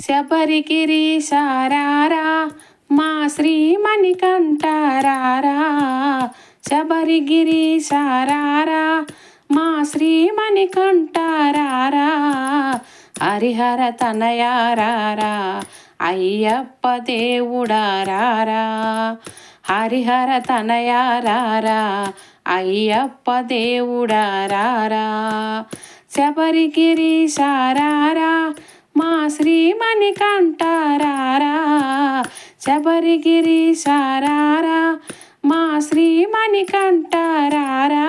శబరిగిరి మా శ్రీమణికంఠారారా. కంటారారా మా శ్రీమణికంఠారారా. హరిహర తనయారారా అయ్యప్ప దేవుడారారా. హరిహర తనయారారా అయ్యప్ప దేవుడారారా. శబరిగిరి సారారా కంటారారా శబరిగిరి సారారా మా శ్రీమణి కంటారారా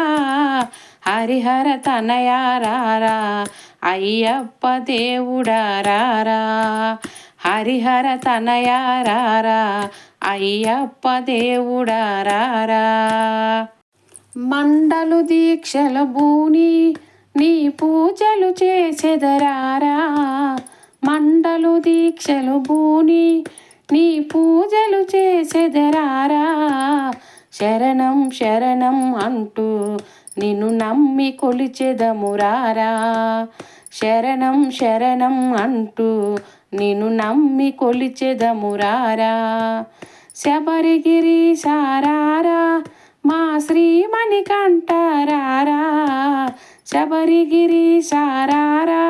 హరిహర తనయారారా అయ్యప్ప దేవుడారారా హరిహర తనయారారా అయ్యప్ప దేవుడారారా. మండలు దీక్షల భూని నీ పూజలు చేసెదరారా దీక్షలు బూని నీ పూజలు చేసెదరారా? శరణం శరణం అంటూ నిన్ను నమ్మి కొలిచెదమురారా శరణం శరణం అంటూ నిన్ను నమ్మి కొలిచెదమురారా శబరిగిరి సారారా? మా శ్రీమణి కంటారారా శబరిగిరి సారారా?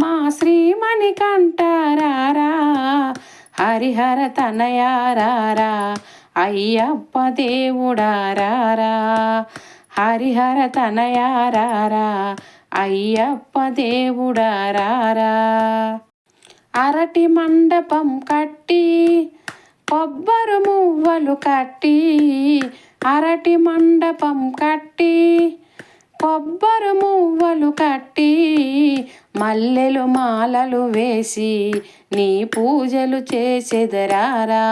మా శ్రీమణి కంట హరిహర తనయారారా అయ్యప్ప దేవుడారారా. హరిహర తనయారారా అయ్యప్ప దేవుడారారా. అరటి మండపం కట్టి కొబ్బరు మువ్వలు కట్టి అరటి మండపం కట్టి కొబ్బరు మువ్వలు కట్టి మల్లెలు మాలలు వేసి నీ పూజలు చేసెదరారా?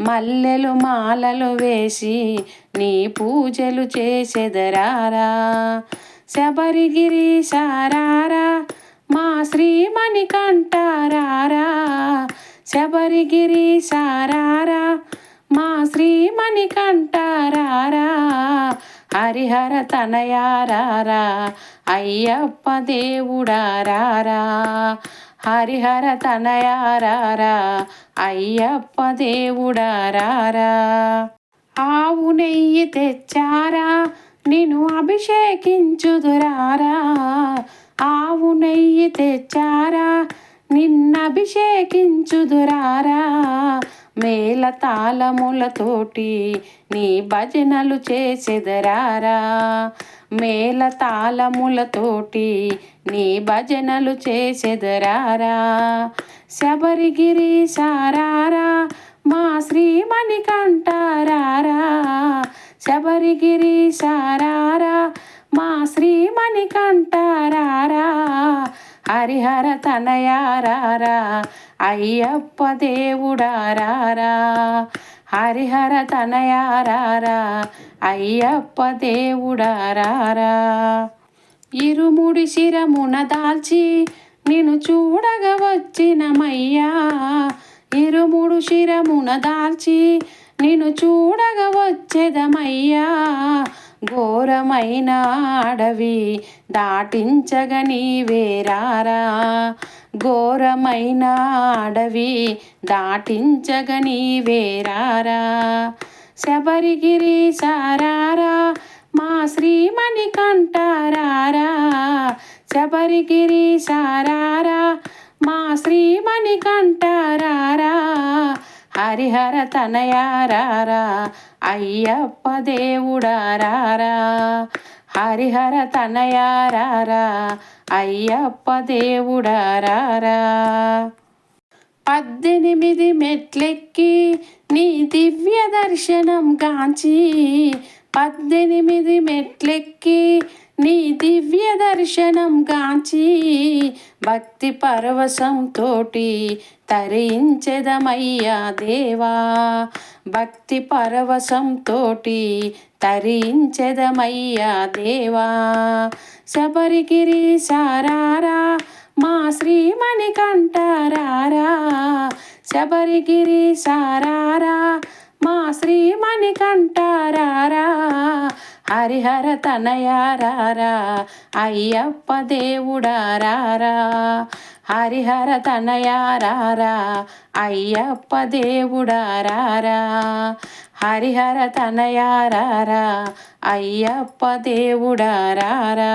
మల్లెలు మాలలు వేసి నీ పూజలు చేసెదరారా? శబరిగిరి సారారా మా శ్రీమణి కంటారారా శబరిగిరి సారారా మా శ్రీమణి కంటారారా హరిహర తనయారారా అయ్యప్ప దేవుడారారా హరిహర తనయారారా అయ్యప్ప దేవుడారారా ఆవు నెయ్యి తెచ్చారా నిన్ను అభిషేకించుదురారా. ఆవు నెయ్యి తెచ్చారా నిన్నభిషేకించుదురారా మేళ తాళములతోటి నీ భజనలు చేసెదరారా? మేళ తాళములతోటి నీ భజనలు చేసెదరారా? శబరిగిరి సారారా మా శ్రీమణి కంటారారా శబరిగిరి హరిహర తనయారారా అయ్యప్ప దేవుడారారా. హరిహర తనయారారా అయ్యప్ప దేవుడారారా. ఇరుముడి శిరమున దాల్చి నిన్ను చూడగా వచ్చినమయ్యా ఇరుముడు శిరమున దాల్చి నిన్ను చూడగా వచ్చేదమయ్యా. ఘోరమైన అడవి దాటించగ నీవేరారా ఘోరమైన అడవి దాటించగ నీవేరారా శబరిగిరి సారారా మా శ్రీమణి కంటారారా శబరిగిరి సారారా మా శ్రీమణి కంటారారా హరిహర తనయారారా అయ్యప్ప దేవుడారారా హరిహర తనయారారా అయ్యప్ప దేవుడారారా పద్దెనిమిది మెట్లెక్కి నీ దివ్య దర్శనం కాంచి పద్దెనిమిది మెట్లెక్కి నీ దివ్య దర్శనం గాంచి భక్తి పరవశంతోటి తరించెదమయ్యా దేవా. భక్తి పరవశంతోటి తరించెదమయ్యా దేవా. శబరిగిరి సారారా మా శ్రీమణి కంటారారా శబరిగిరి సారారా మా శ్రీమణి కంటారారా హరిహర తనయారారా అయ్యప్ప దేవుడారారా. హరిహర తనయారారా అయ్యప్ప దేవుడారారా. హరిహర తనయారారా అయ్యప్ప దేవుడారారా.